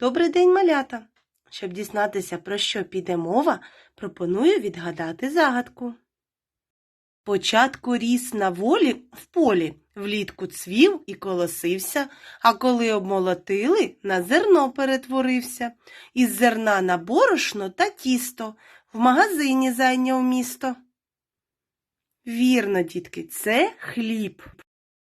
Добрий день, малята! Щоб дізнатися, про що піде мова, пропоную відгадати загадку. Початку ріс на волі в полі, влітку цвів і колосився, а коли обмолотили, на зерно перетворився. Із зерна на борошно та тісто в магазині зайняв місто. Вірно, дітки, це хліб.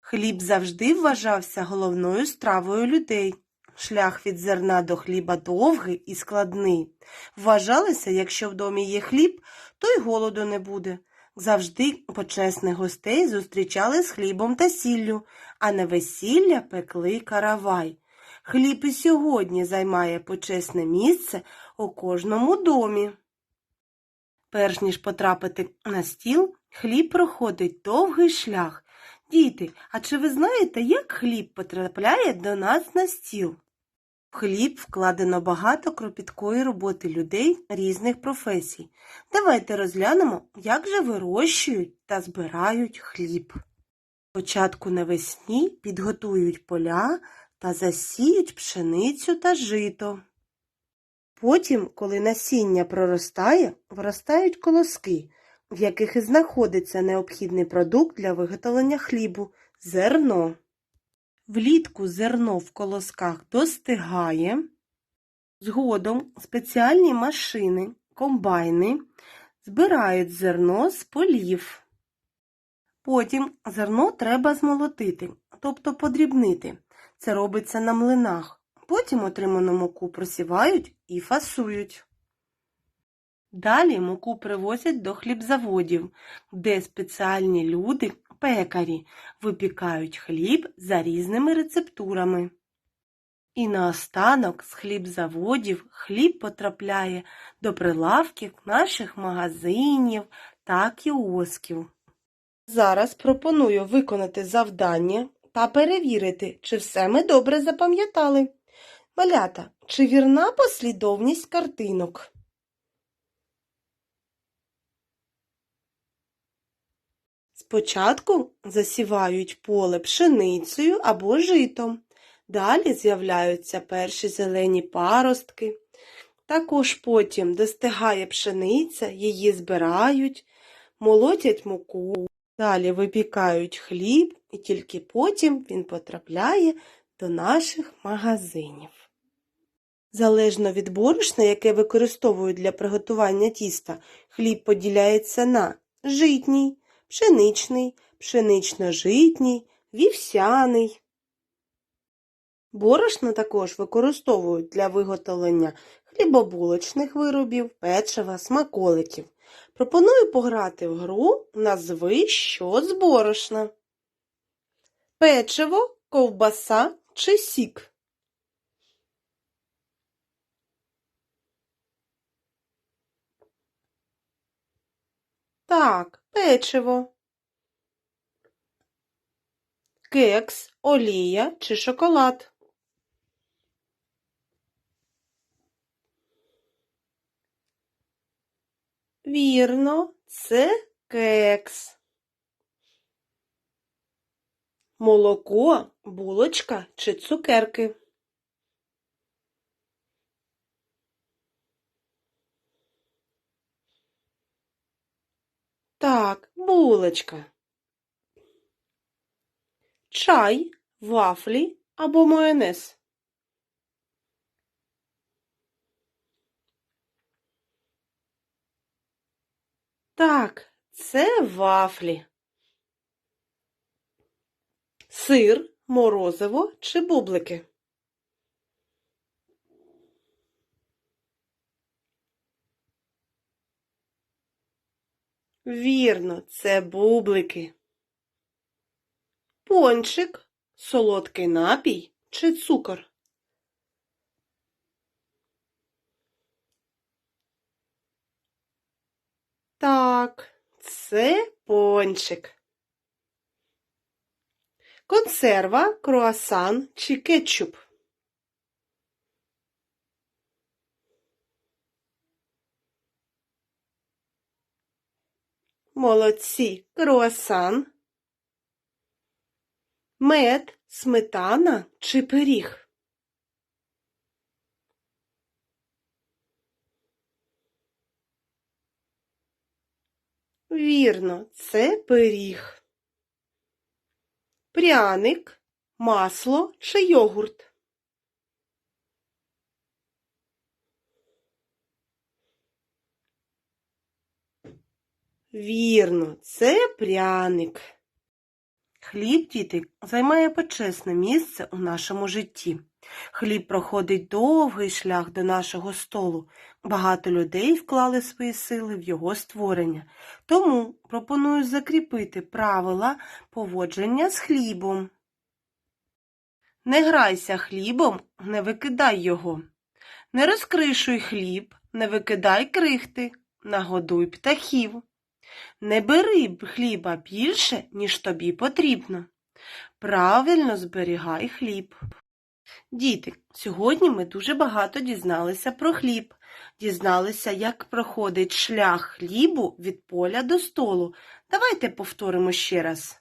Хліб завжди вважався головною стравою людей. Шлях від зерна до хліба довгий і складний. Вважалося, якщо в домі є хліб, то й голоду не буде. Завжди почесних гостей зустрічали з хлібом та сіллю, а на весілля пекли каравай. Хліб і сьогодні займає почесне місце у кожному домі. Перш ніж потрапити на стіл, хліб проходить довгий шлях. Діти, а чи ви знаєте, як хліб потрапляє до нас на стіл? В хліб вкладено багато кропіткої роботи людей різних професій. Давайте розглянемо, як же вирощують та збирають хліб. Спочатку навесні підготують поля та засіють пшеницю та жито. Потім, коли насіння проростає, виростають колоски, в яких і знаходиться необхідний продукт для виготовлення хлібу зерно. Влітку зерно в колосках достигає. Згодом спеціальні машини, комбайни збирають зерно з полів. Потім зерно треба змолотити, тобто подрібнити. Це робиться на млинах. Потім отриману муку просівають і фасують. Далі муку привозять до хлібзаводів, де спеціальні люди, пекарі, випікають хліб за різними рецептурами. І наостанок з хлібзаводів хліб потрапляє до прилавків наших магазинів та кіосків. Зараз пропоную виконати завдання та перевірити, чи все ми добре запам'ятали. Малята, чи вірна послідовність картинок? Спочатку засівають поле пшеницею або житом. Далі з'являються перші зелені паростки. Також потім достигає пшениця, її збирають, молотять муку, далі випікають хліб, і тільки потім він потрапляє до наших магазинів. Залежно від борошна, яке використовують для приготування тіста, хліб поділяється на житній, пшеничний, пшенично-житній, вівсяний. Борошно також використовують для виготовлення хлібобулочних виробів, печива, смаколиків. Пропоную пограти в гру «Назви що з борошна. Печиво, ковбаса чи сік. Так, печиво. Кекс, олія чи шоколад. Вірно, це кекс. Молоко, булочка чи цукерки. Так, булочка. Чай, вафлі або майонез. Так, це вафлі. Сир, морозиво чи бублики. Вірно, це бублики. Пончик, солодкий напій чи цукор. Так, це пончик. Консерва, круасан чи кетчуп. Молодці. Круасан. Мед, сметана чи пиріг? Вірно, це пиріг. Пряник, масло чи йогурт? Вірно, це пряник. Хліб, діти, займає почесне місце у нашому житті. Хліб проходить довгий шлях до нашого столу. Багато людей вклали свої сили в його створення. Тому пропоную закріпити правила поводження з хлібом. Не грайся хлібом, не викидай його. Не розкришуй хліб, не викидай крихти, нагодуй птахів. Не бери хліба більше, ніж тобі потрібно. Правильно зберігай хліб. Діти, сьогодні ми дуже багато дізналися про хліб, дізналися, як проходить шлях хлібу від поля до столу. Давайте повторимо ще раз.